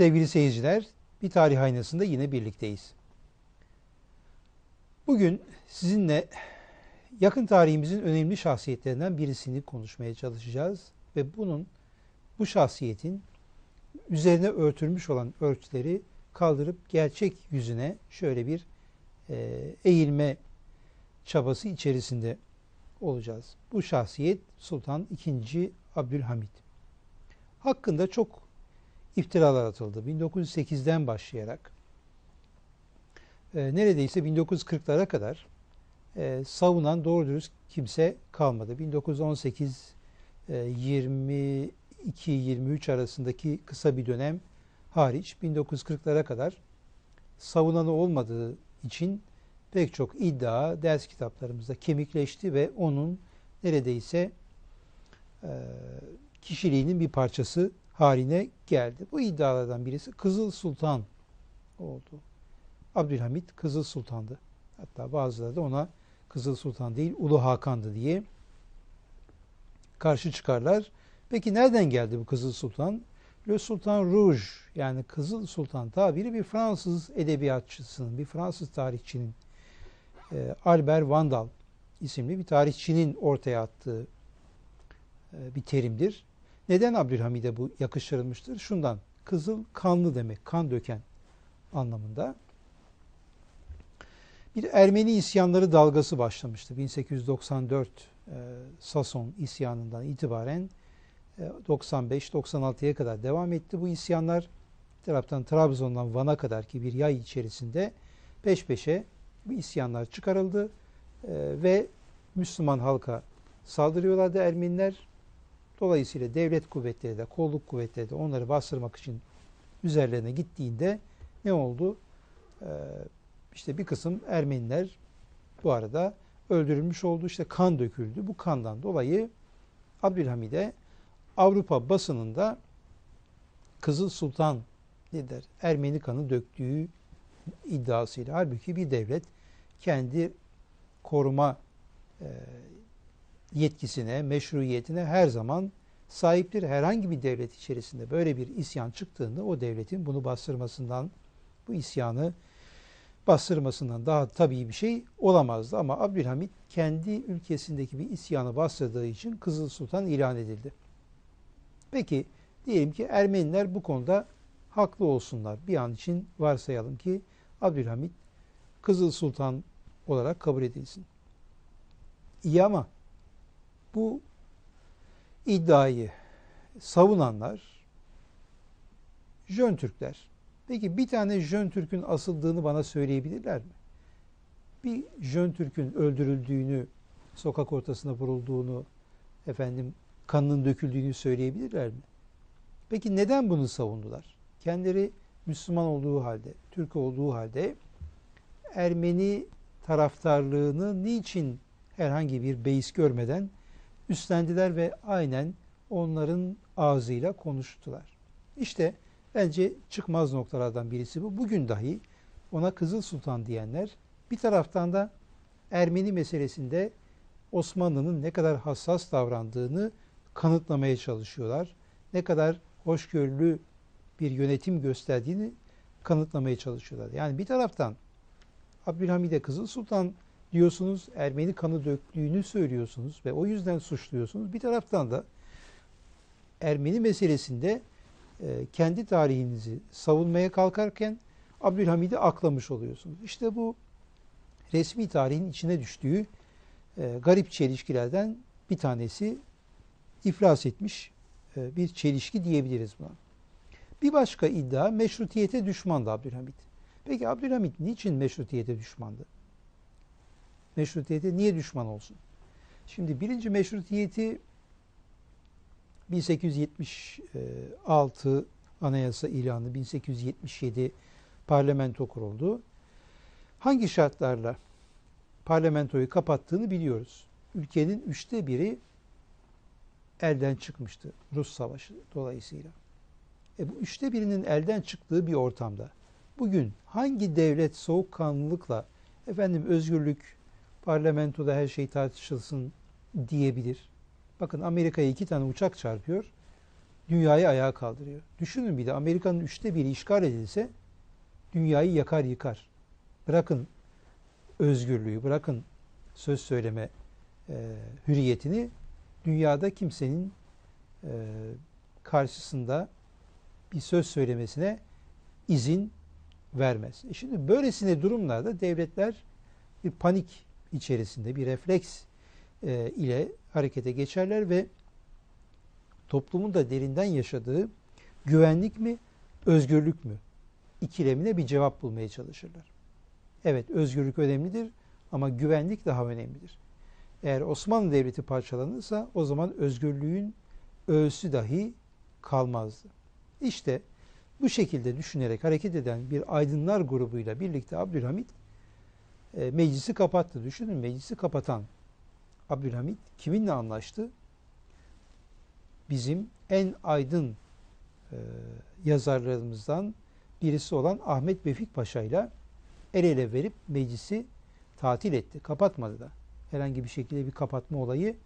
Sevgili seyirciler, bir tarih aynasında yine birlikteyiz. Bugün sizinle yakın tarihimizin önemli şahsiyetlerinden birisini konuşmaya çalışacağız ve bunun bu şahsiyetin üzerine örtülmüş olan örtüleri kaldırıp gerçek yüzüne şöyle bir e, eğilme çabası içerisinde olacağız. Bu şahsiyet Sultan II. Abdülhamit. Hakkında çok iftiralar atıldı. 1908'den başlayarak e, neredeyse 1940'lara kadar e, savunan doğru dürüst kimse kalmadı. 1918 e, 22-23 arasındaki kısa bir dönem hariç 1940'lara kadar savunanı olmadığı için pek çok iddia ders kitaplarımızda kemikleşti ve onun neredeyse kişiliğinin bir parçası haline geldi. Bu iddialardan birisi Kızıl Sultan oldu. Abdülhamit Kızıl Sultan'dı. Hatta bazıları da ona Kızıl Sultan değil Ulu Hakan'dı diye karşı çıkarlar. Peki nereden geldi bu Kızıl Sultan? Le Sultan Rouge yani Kızıl Sultan tabiri bir Fransız edebiyatçısının, bir Fransız tarihçinin e, Albert Vandal isimli bir tarihçinin ortaya attığı e, bir terimdir. Neden Abdülhamid'e bu yakıştırılmıştır? Şundan, kızıl kanlı demek, kan döken anlamında. Bir Ermeni isyanları dalgası başlamıştı. 1894 e, Sason isyanından itibaren e, 95-96'ya kadar devam etti. Bu isyanlar taraftan Trabzon'dan Van'a kadar ki bir yay içerisinde peş peşe bu isyanlar çıkarıldı e, ve Müslüman halka saldırıyorlardı Ermeniler. Dolayısıyla devlet kuvvetleri de, kolluk kuvvetleri de onları bastırmak için üzerlerine gittiğinde ne oldu? Ee, işte bir kısım Ermeniler bu arada öldürülmüş oldu. İşte kan döküldü. Bu kandan dolayı Abdülhamid'e Avrupa basınında Kızıl Sultan ne der? Ermeni kanı döktüğü iddiasıyla. Halbuki bir devlet kendi koruma e, yetkisine, meşruiyetine her zaman sahiptir. Herhangi bir devlet içerisinde böyle bir isyan çıktığında o devletin bunu bastırmasından, bu isyanı bastırmasından daha tabii bir şey olamazdı. Ama Abdülhamit kendi ülkesindeki bir isyanı bastırdığı için Kızıl Sultan ilan edildi. Peki diyelim ki Ermeniler bu konuda haklı olsunlar. Bir an için varsayalım ki Abdülhamit Kızıl Sultan olarak kabul edilsin. İyi ama bu iddiayı savunanlar Jön Türkler. Peki bir tane Jön Türk'ün asıldığını bana söyleyebilirler mi? Bir Jön Türk'ün öldürüldüğünü, sokak ortasına vurulduğunu, efendim kanının döküldüğünü söyleyebilirler mi? Peki neden bunu savundular? Kendileri Müslüman olduğu halde, Türk olduğu halde Ermeni taraftarlığını niçin herhangi bir beis görmeden üstlendiler ve aynen onların ağzıyla konuştular. İşte bence çıkmaz noktalardan birisi bu. Bugün dahi ona Kızıl Sultan diyenler bir taraftan da Ermeni meselesinde Osmanlı'nın ne kadar hassas davrandığını kanıtlamaya çalışıyorlar. Ne kadar hoşgörülü bir yönetim gösterdiğini kanıtlamaya çalışıyorlar. Yani bir taraftan Abdülhamid'e Kızıl Sultan diyorsunuz, Ermeni kanı döktüğünü söylüyorsunuz ve o yüzden suçluyorsunuz. Bir taraftan da Ermeni meselesinde e, kendi tarihinizi savunmaya kalkarken Abdülhamid'i aklamış oluyorsunuz. İşte bu resmi tarihin içine düştüğü e, garip çelişkilerden bir tanesi iflas etmiş e, bir çelişki diyebiliriz buna. Bir başka iddia meşrutiyete düşmandı Abdülhamid. Peki Abdülhamid niçin meşrutiyete düşmandı? Meşrutiyete niye düşman olsun? Şimdi birinci meşrutiyeti 1876 anayasa ilanı, 1877 parlamento kuruldu. Hangi şartlarla parlamentoyu kapattığını biliyoruz. Ülkenin üçte biri elden çıkmıştı Rus Savaşı dolayısıyla. E bu üçte birinin elden çıktığı bir ortamda bugün hangi devlet soğukkanlılıkla efendim özgürlük, parlamentoda her şey tartışılsın diyebilir? Bakın Amerika'ya iki tane uçak çarpıyor. dünyayı ayağa kaldırıyor. Düşünün bir de Amerika'nın üçte biri işgal edilse dünyayı yakar yıkar. Bırakın özgürlüğü, bırakın söz söyleme e, hürriyetini dünyada kimsenin e, karşısında bir söz söylemesine izin vermez. E şimdi böylesine durumlarda devletler bir panik içerisinde bir refleks e, ile harekete geçerler ve toplumun da derinden yaşadığı güvenlik mi, özgürlük mü ikilemine bir cevap bulmaya çalışırlar. Evet özgürlük önemlidir ama güvenlik daha önemlidir. Eğer Osmanlı Devleti parçalanırsa o zaman özgürlüğün öğüsü dahi kalmazdı. İşte bu şekilde düşünerek hareket eden bir aydınlar grubuyla birlikte Abdülhamit e, meclisi kapattı. Düşünün meclisi kapatan Abdülhamit kiminle anlaştı? Bizim en aydın e, yazarlarımızdan birisi olan Ahmet Vefik Paşa ile el ele verip meclisi tatil etti. Kapatmadı da. Herhangi bir şekilde bir kapatma olayı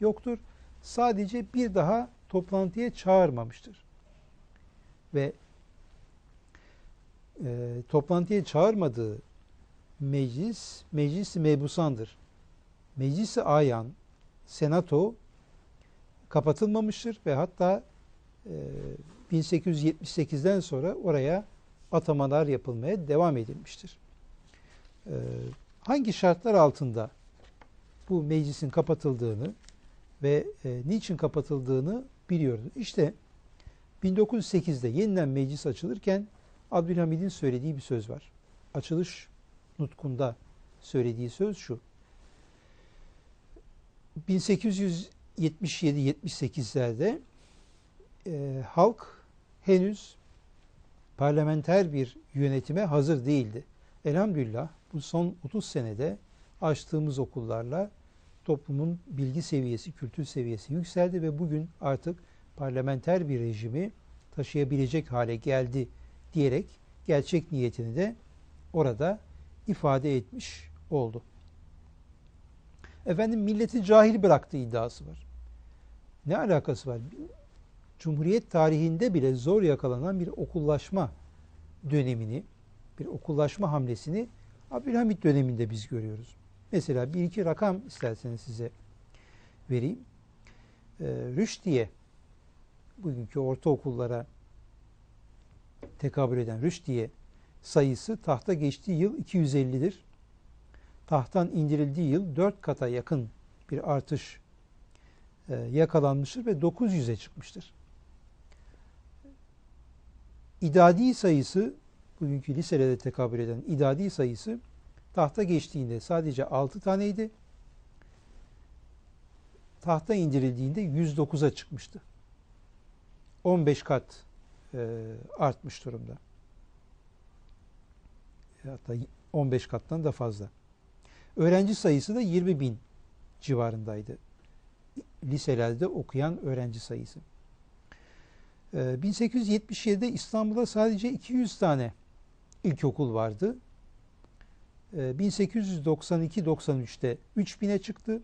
yoktur. Sadece bir daha toplantıya çağırmamıştır. Ve e, toplantıya çağırmadığı meclis, meclis mebusandır. Meclisi ayan, senato kapatılmamıştır ve hatta e, 1878'den sonra oraya atamalar yapılmaya devam edilmiştir. E, hangi şartlar altında bu meclisin kapatıldığını ve e, niçin kapatıldığını biliyoruz. İşte 1908'de yeniden meclis açılırken Abdülhamid'in söylediği bir söz var. Açılış nutkunda söylediği söz şu. 1877-78'lerde e, halk henüz parlamenter bir yönetime hazır değildi. Elhamdülillah bu son 30 senede açtığımız okullarla toplumun bilgi seviyesi, kültür seviyesi yükseldi ve bugün artık parlamenter bir rejimi taşıyabilecek hale geldi diyerek gerçek niyetini de orada ifade etmiş oldu. Efendim milleti cahil bıraktığı iddiası var. Ne alakası var? Cumhuriyet tarihinde bile zor yakalanan bir okullaşma dönemini, bir okullaşma hamlesini Abdülhamit döneminde biz görüyoruz. Mesela bir iki rakam isterseniz size vereyim. Ee, Rüşdiye, bugünkü ortaokullara tekabül eden Rüşdiye sayısı tahta geçtiği yıl 250'dir. Tahttan indirildiği yıl 4 kata yakın bir artış e, yakalanmıştır ve 900'e çıkmıştır. İdadi sayısı, bugünkü liselerde tekabül eden idadi sayısı tahta geçtiğinde sadece 6 taneydi. Tahta indirildiğinde 109'a çıkmıştı. 15 kat e, artmış durumda. Hatta 15 kattan da fazla. Öğrenci sayısı da 20 bin civarındaydı. Liselerde okuyan öğrenci sayısı. 1877'de İstanbul'da sadece 200 tane ilkokul vardı. 1892-93'te 3000'e çıktı.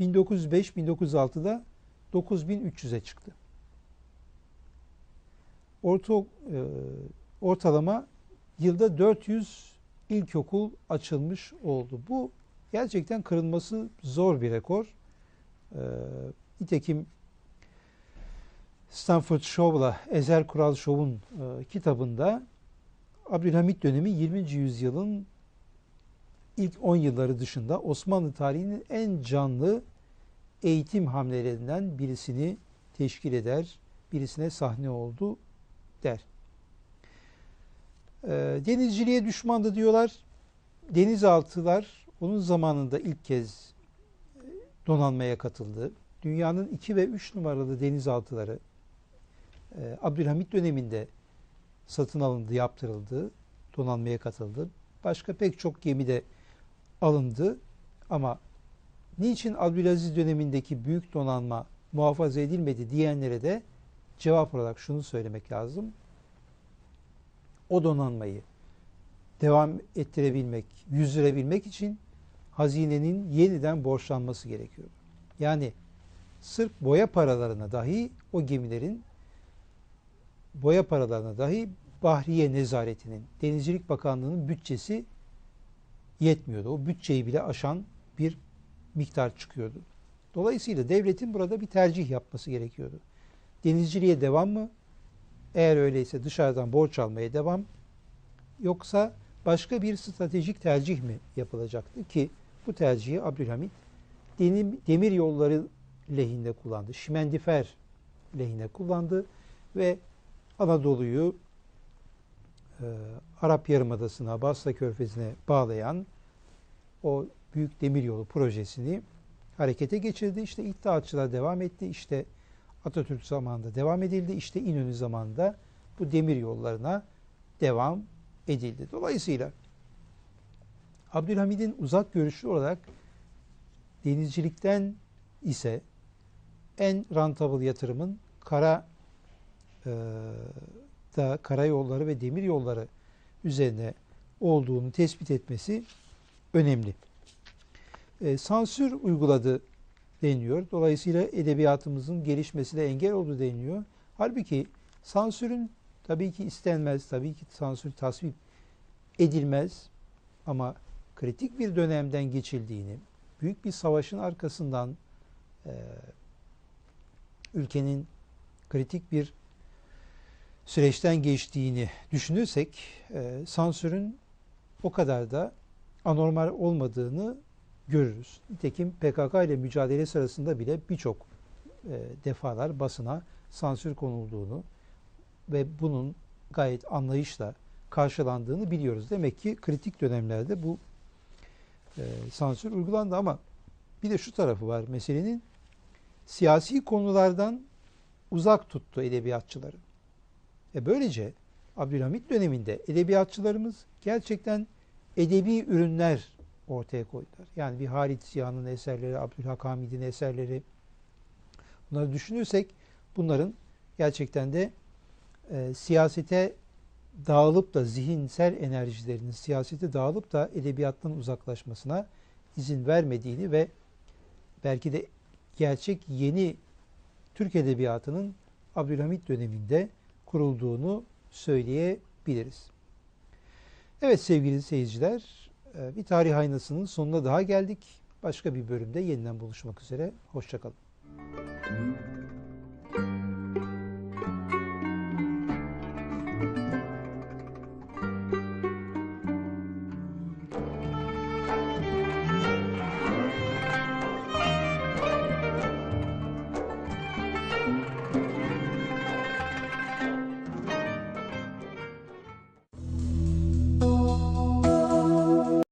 1905-1906'da 9300'e çıktı. Orta, e, ortalama yılda 400 ilkokul açılmış oldu. Bu gerçekten kırılması zor bir rekor. E, nitekim Stanford Show'la Ezer Kural Show'un e, kitabında Abdülhamit dönemi 20. yüzyılın ilk 10 yılları dışında Osmanlı tarihinin en canlı eğitim hamlelerinden birisini teşkil eder, birisine sahne oldu der. E, denizciliğe düşmandı diyorlar. Denizaltılar onun zamanında ilk kez e, donanmaya katıldı. Dünyanın 2 ve 3 numaralı denizaltıları e, Abdülhamit döneminde satın alındı, yaptırıldı, donanmaya katıldı. Başka pek çok gemi de alındı ama niçin Abdülaziz dönemindeki büyük donanma muhafaza edilmedi diyenlere de cevap olarak şunu söylemek lazım. O donanmayı devam ettirebilmek, yüzdürebilmek için hazinenin yeniden borçlanması gerekiyor. Yani sırf boya paralarına dahi o gemilerin boya paralarına dahi Bahriye Nezaretinin, Denizcilik Bakanlığı'nın bütçesi yetmiyordu. O bütçeyi bile aşan bir miktar çıkıyordu. Dolayısıyla devletin burada bir tercih yapması gerekiyordu. Denizciliğe devam mı? Eğer öyleyse dışarıdan borç almaya devam. Yoksa başka bir stratejik tercih mi yapılacaktı ki bu tercihi Abdülhamit demir yolları lehinde kullandı. Şimendifer lehine kullandı ve Anadolu'yu e, Arap Yarımadası'na, Basra Körfezi'ne bağlayan o büyük demiryolu projesini harekete geçirdi. İşte iddiatçılar devam etti. İşte Atatürk zamanında devam edildi. İşte İnönü zamanında bu demir yollarına devam edildi. Dolayısıyla Abdülhamid'in uzak görüşlü olarak denizcilikten ise en rentable yatırımın kara e, da karayolları ve demir yolları üzerine olduğunu tespit etmesi önemli. E, sansür uyguladı deniyor. Dolayısıyla edebiyatımızın gelişmesine engel oldu deniyor. Halbuki sansürün tabii ki istenmez, tabii ki sansür tasvip edilmez ama kritik bir dönemden geçildiğini, büyük bir savaşın arkasından e, ülkenin kritik bir süreçten geçtiğini düşünürsek e, sansürün o kadar da anormal olmadığını görürüz. Nitekim PKK ile mücadele sırasında bile birçok e, defalar basına sansür konulduğunu ve bunun gayet anlayışla karşılandığını biliyoruz. Demek ki kritik dönemlerde bu e, sansür uygulandı ama bir de şu tarafı var meselenin siyasi konulardan uzak tuttu edebiyatçıları. E böylece Abdülhamit döneminde edebiyatçılarımız gerçekten edebi ürünler ortaya koydular. Yani bir Halit Ziya'nın eserleri, Abdülhak Hamid'in eserleri bunları düşünürsek bunların gerçekten de e, siyasete dağılıp da zihinsel enerjilerinin siyasete dağılıp da edebiyattan uzaklaşmasına izin vermediğini ve belki de gerçek yeni Türk edebiyatının Abdülhamit döneminde kurulduğunu söyleyebiliriz. Evet sevgili seyirciler, ee, bir tarih aynasının sonuna daha geldik. Başka bir bölümde yeniden buluşmak üzere. Hoşçakalın. Müzik